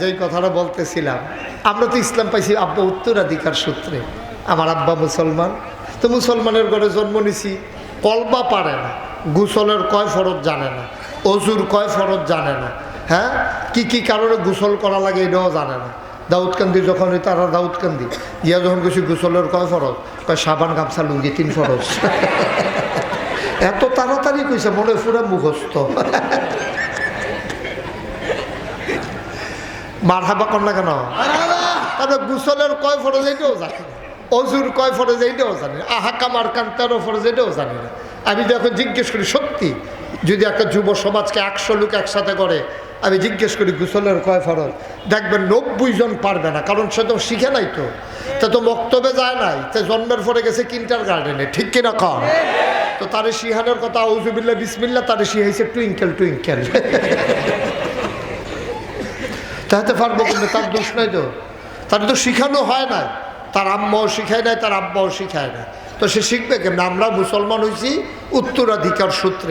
যেই কথাটা বলতেছিলাম, আমরা তো ইসলাম পাইছি আব্বা উত্তরাধিকার সূত্রে, আমার আব্বা মুসলমান। তো মুসলমানের ঘরে জন্ম নিছি, কলবা পারে না, গুসলের কয় ফরজ জানে না, অজুর কয় ফরজ জানে না হ্যাঁ? কি কি কারণে গোসল করা লাগে এটাও জানে না। দাউদকান্দি যখন তারা দাউদকান্দি। ইয়া যখন গেছি গোসলের কয় ফরজ, কয় সাবান, গামছা, লুঙ্গি, তিন ফরজ। এত তাড়াতাড়ি কইছে, মনে পুরা মুখস্থ। মার হাবা কর না কেন? তাহলে গুসলের কয় ফরজ এইটাও জানি অজুর কয় ফরজ এইটাও জানি না। আহা কামার কান তেরো ফরজ এটাও জানি না। আমি যখন জিজ্ঞেস করি সত্যি? যদি একটা যুব সমাজকে একশো লোক একসাথে করে আমি জিজ্ঞেস করি গুসলের কয় ফরজ? দেখবেন নব্বই জন পারবে না কারণ সে তো শিখে নাই তো। তা তো বক্তব্যে যায় নাই। তা জন্মের পরে গেছে কিন্টার গার্ডেনে। ঠিক কিনা কর তো তারে শিহানের কথা আউজুবিল্লা বিসমিল্লা তারে শিহাইছে টুইঙ্কেল টুইঙ্কেল। তাহাতে পারব কিন্তু তার দোষ নাই তো। তার তো শিখানো হয় না তার আম্মাও শিখায় নাই, তার আব্বাও শিখায় না তো সে শিখবে কেমন? আমরা মুসলমান হয়েছি উত্তরাধিকার সূত্রে।